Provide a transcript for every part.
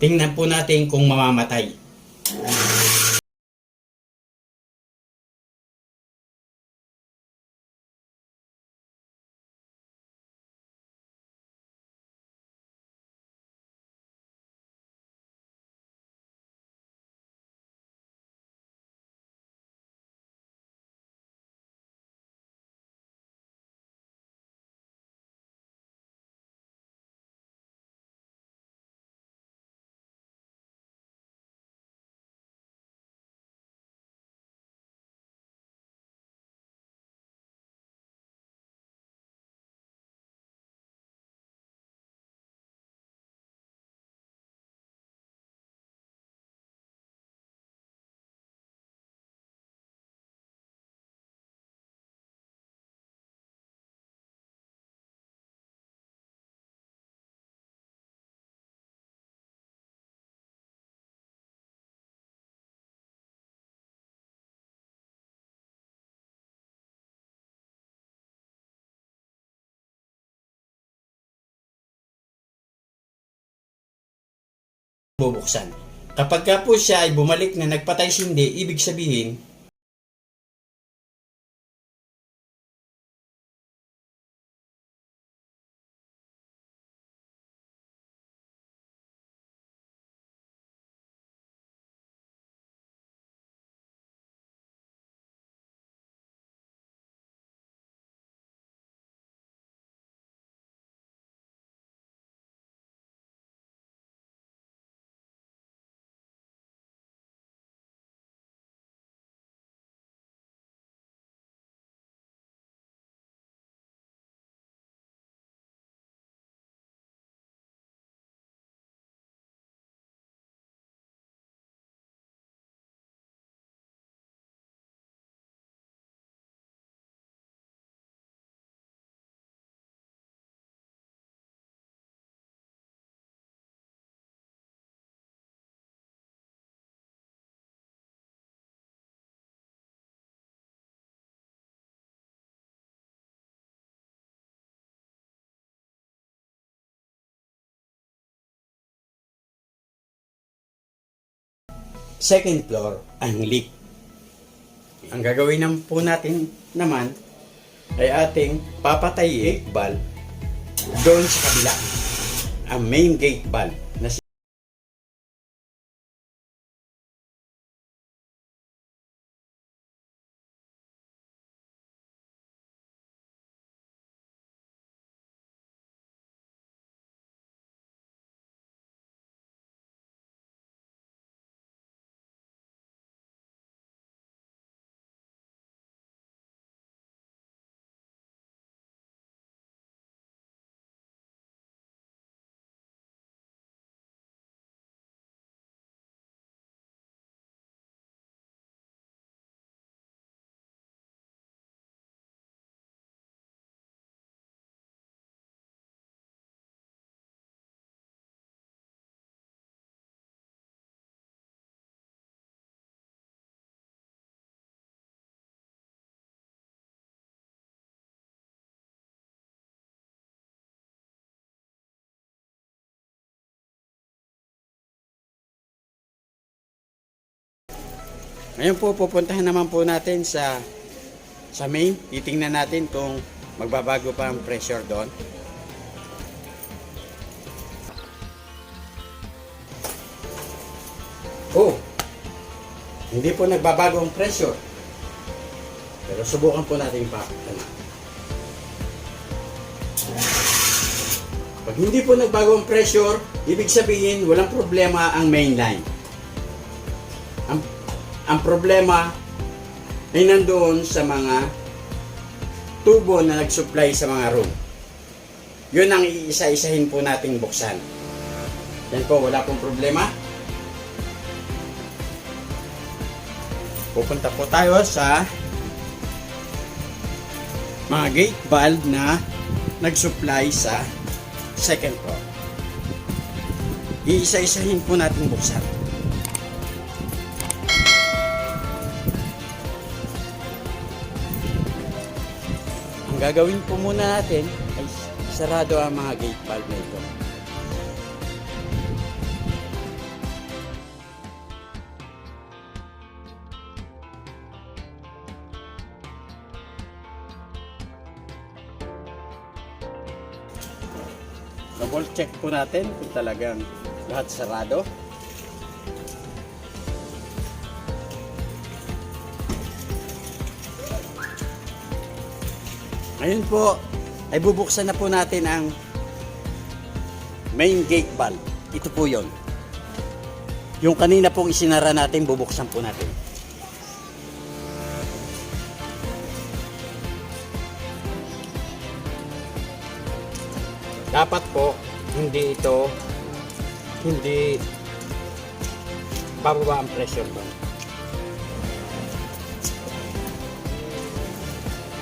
Tingnan po natin kung mamamatay. Bubuksan. Kapag ka po siya ay bumalik na nagpatay sindi, ibig sabihin, second floor ang leak. Ang gagawin naman po natin naman ay ating papatay gate valve doon sa kabila. Ang main gate valve Ngayon po pupuntahan naman po natin sa sa main. Titingnan natin kung magbabago pa ang pressure doon. Oh, hindi po nagbabago ang pressure. Pero subukan po natin pa. Ano. Pag hindi po nagbago ang pressure, ibig sabihin walang problema ang main line. Ang, problema ay nandoon sa mga tubo na nag-supply sa mga room. Yun ang iisa-isahin po nating buksan. Yan po, wala pong problema. Pupunta po tayo sa mga gate valve na nag-supply sa second floor. Iisa-isahin po natin buksan. gagawin po muna natin ay sarado ang mga gate valve na ito. Double check po natin kung talagang lahat sarado. Ngayon po, ay bubuksan na po natin ang main gate valve. Ito po yon. Yung kanina pong isinara natin, bubuksan po natin. Dapat po, hindi ito, hindi bababa ang pressure doon.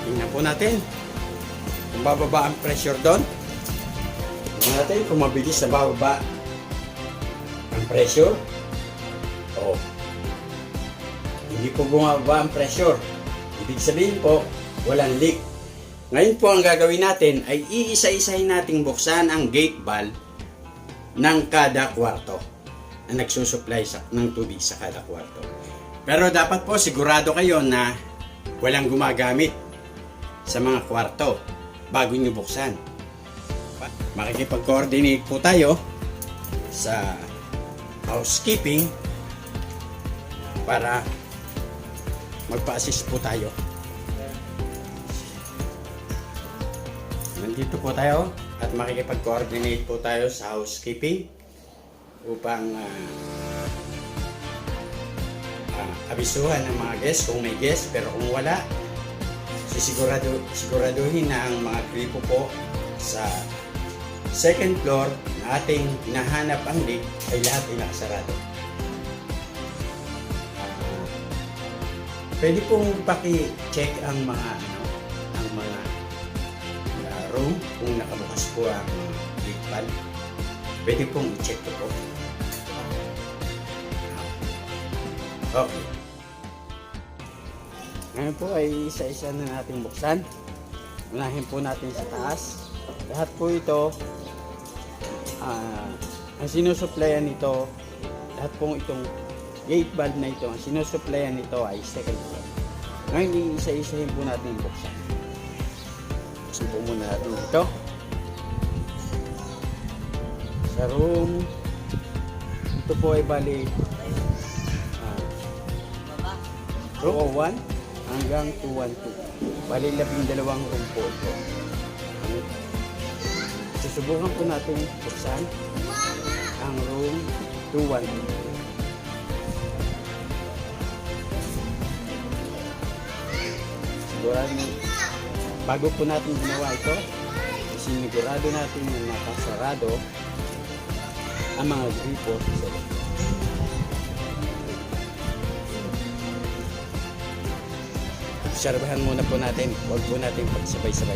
Tingnan po natin bababa ang pressure doon. Tingnan natin kung mabilis na bababa ang pressure. Oo. Hindi po bumaba ang pressure. Ibig sabihin po, walang leak. Ngayon po ang gagawin natin ay iisa-isahin nating buksan ang gate valve ng kada kwarto na nagsusupply sa, ng tubig sa kada kwarto. Pero dapat po sigurado kayo na walang gumagamit sa mga kwarto bago nyo buksan. Makikipag-coordinate po tayo sa housekeeping para magpa-assist po tayo. Nandito po tayo at makikipag-coordinate po tayo sa housekeeping upang ah, ah, abisuhan ng mga guests kung may guest pero kung wala sisigurado siguraduhin na ang mga gripo po sa second floor na ating hinahanap ang leak ay lahat ay nakasarado. Ah, pwede pong paki-check ang mga ano, ang mga uh, room kung nakabukas po ang leak valve. Pwede pong i-check po. Okay. Ngayon po ay isa-isa na natin buksan. Unahin po natin sa taas. Lahat po ito, ah, ang sinusuplayan nito, lahat pong itong gate valve na ito, ang sinusuplayan nito ay second floor. Ngayon, isa-isahin po natin buksan. Po muna natin ito. Sa room, ito po ay bali ah, room 1 hanggang 212. Bali labing dalawang room po ito. Susubukan po natin buksan ang room 212. Sigurado bago po natin ginawa ito, sinigurado natin na nakasarado ang mga gripo sa loob. Obserbahan muna po natin, huwag po natin pagsabay-sabay.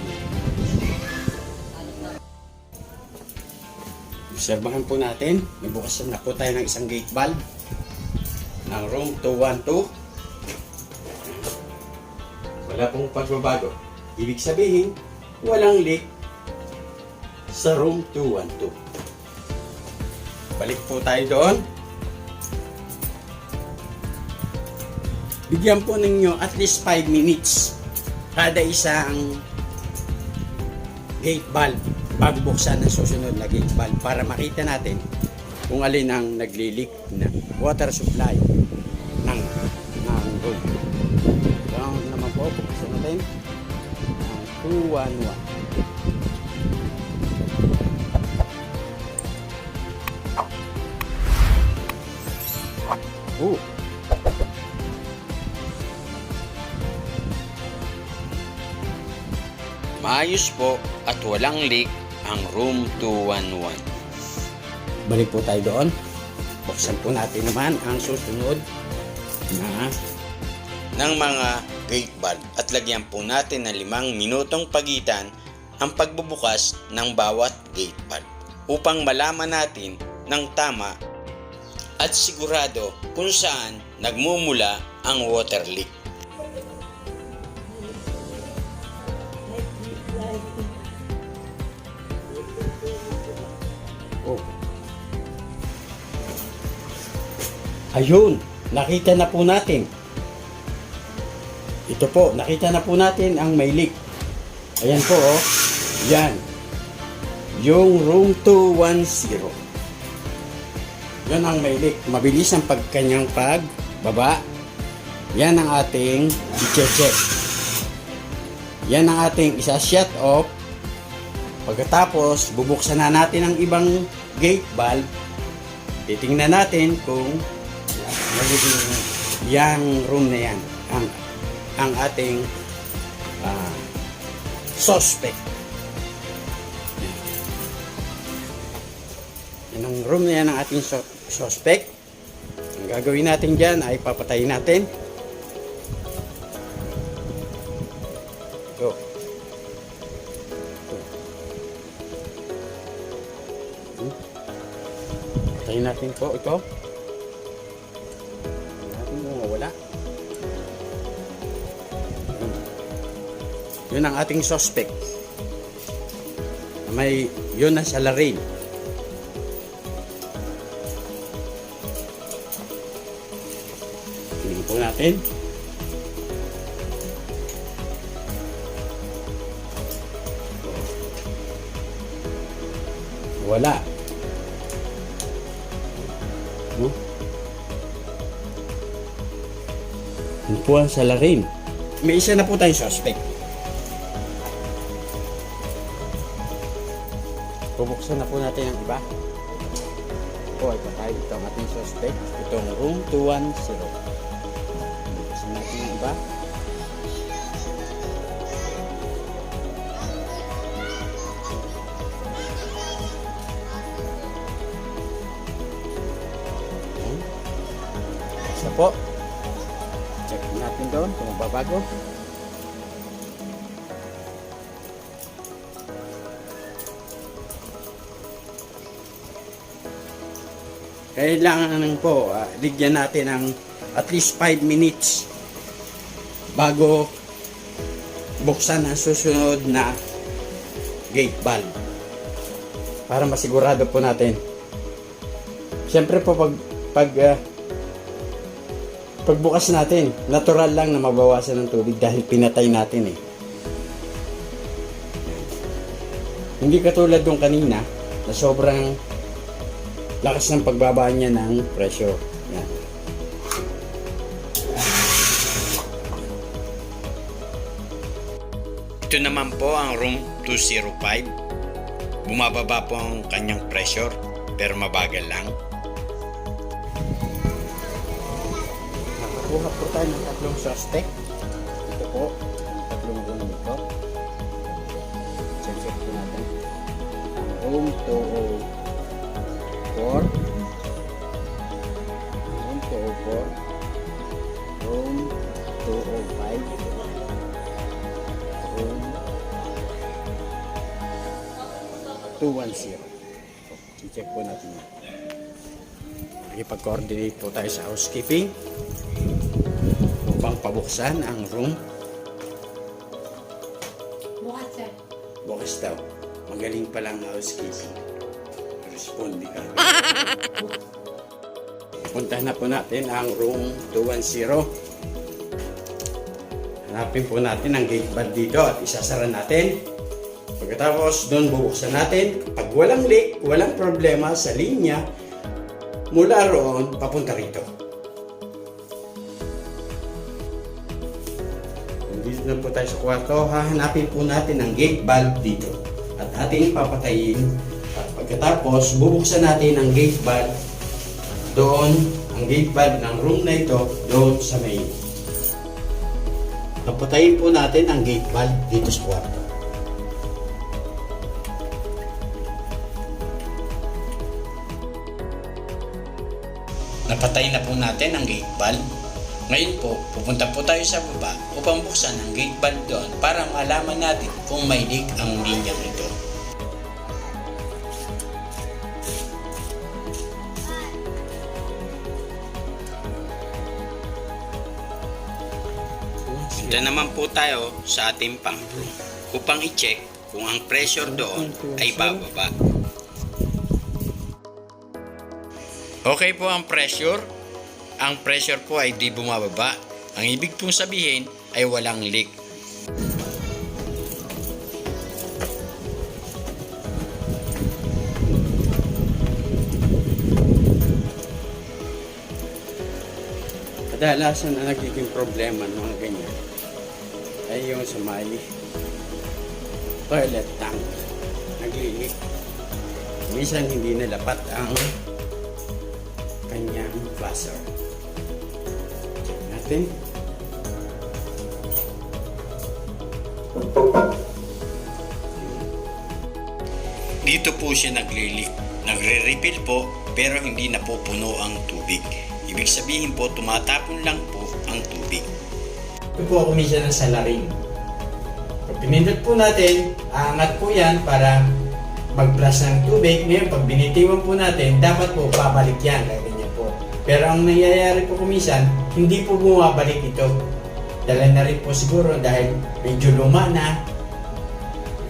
Obserbahan po natin, nagbukas na po tayo ng isang gate valve ng room 212. Wala pong pagbabago. Ibig sabihin, walang leak sa room 212. Balik po tayo doon. Bigyan po ninyo at least 5 minutes kada isang gate valve bago buksan ang susunod na gate valve para makita natin kung alin ang nagli-leak na water supply ng, ng. So, ang naman po, buksan natin ang 211. Oh, Maayos po at walang leak ang room 211. balik po tayo doon. Buksan po natin naman ang susunod na ng mga gate valve at lagyan po natin ng limang minutong pagitan ang pagbubukas ng bawat gate valve upang malaman natin ng tama at sigurado kung saan nagmumula ang water leak. Ayun, nakita na po natin. Ito po, nakita na po natin ang may leak. Ayan po, oh. Yan. yung room 210. Yan ang may leak. Mabilis ang pagkanyang pagbaba. Yan ang ating i-check. Yan ang ating isa-shut off. Pagkatapos, bubuksan na natin ang ibang gate valve. Titingnan natin kung magiging yang room na yan ang ang ating ah, suspect. Yan ang room na yan ang ating su- suspect. Ang gagawin natin dyan ay papatayin natin. Ito. Ito. Hmm. Patayin natin po ito. Yun ang ating suspect. May yun ang salarin. Tingnan po natin. Wala. No? Yun po ang salarin. May isa na po tayong suspect. Bubuksan na po natin ang iba. Ito ay patay ito ang ating suspect. Itong room 210. Bubuksan natin ang iba. Isa po. Check natin doon kung mababago. Kailangan po, ah, bigyan natin ng at least 5 minutes bago buksan ang susunod na gate valve. Para masigurado po natin. Siyempre po pag pag ah, pagbukas natin, natural lang na mabawasan ng tubig dahil pinatay natin eh. Hindi katulad nung kanina na sobrang lakas ng pagbaba niya ng pressure. Yan. Ito naman po ang room 205. Bumababa po ang kanyang pressure pero mabagal lang. Nakakuha po tayo ng tatlong suspect. Ito po, ang tatlong room nito. Check po natin. Room 204. 210. So, check po natin yan. Nakipag-coordinate po tayo sa housekeeping upang pabuksan ang room. Bukas sir. Bukas daw. Magaling pa lang housekeeping. Responde ka. Puntahan na po natin ang room 210. Hanapin po natin ang gate valve dito at isasara natin. Pagkatapos doon bubuksan natin. Pag walang leak, walang problema sa linya, mula roon papunta rito. Dito na po tayo sa kwarto, hahanapin po natin ang gate valve dito. At ating papatayin. At pagkatapos, bubuksan natin ang gate valve doon, ang gate valve ng room na ito, doon sa main. Papatayin po natin ang gate valve dito sa kwarto. Napatay na po natin ang gate valve. Ngayon po, pupunta po tayo sa baba upang buksan ang gate valve doon para malaman natin kung may leak ang linyang ito. Punta naman po tayo sa ating pump upang i-check kung ang pressure doon ay bababa. Okay po ang pressure. Ang pressure po ay di bumababa. Ang ibig pong sabihin ay walang leak. Kadalasan na nagiging problema ng mga ganyan ay yung sa toilet tank naglilik. Minsan hindi nalapat ang kanyang flasher. Check natin. Dito po siya naglilik. Nagre-refill po pero hindi napupuno ang tubig. Ibig sabihin po tumatapon lang po ang tubig. Ito po kumisa ng salarin. Pag pinindot po natin, aangat po yan para mag-flush ng tubig. Ngayon, pag binitiwan po natin, dapat po babalik yan. Pero ang nangyayari po kumisan, hindi po bumabalik ito. Dala na rin po siguro dahil medyo luma na.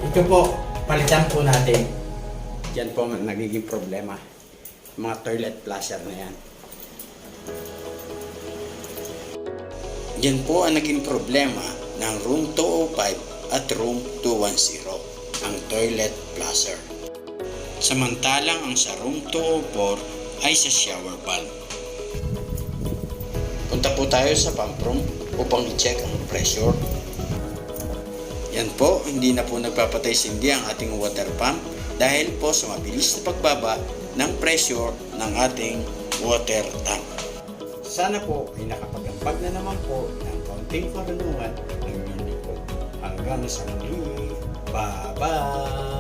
Ito po, palitan po natin. Yan po nagiging problema. Mga toilet flusher na yan. Yan po ang naging problema ng room 205 at room 210, ang toilet flusher. Samantalang ang sa room 204 ay sa shower valve. Punta po tayo sa pump room upang i-check ang pressure. Yan po, hindi na po nagpapatay sindi ang ating water pump dahil po sa mabilis na pagbaba ng pressure ng ating water tank. Sana po ay nakapagampag na naman po ng kaunting karunungan ng inyong likod. Hanggang sa muli. Bye-bye!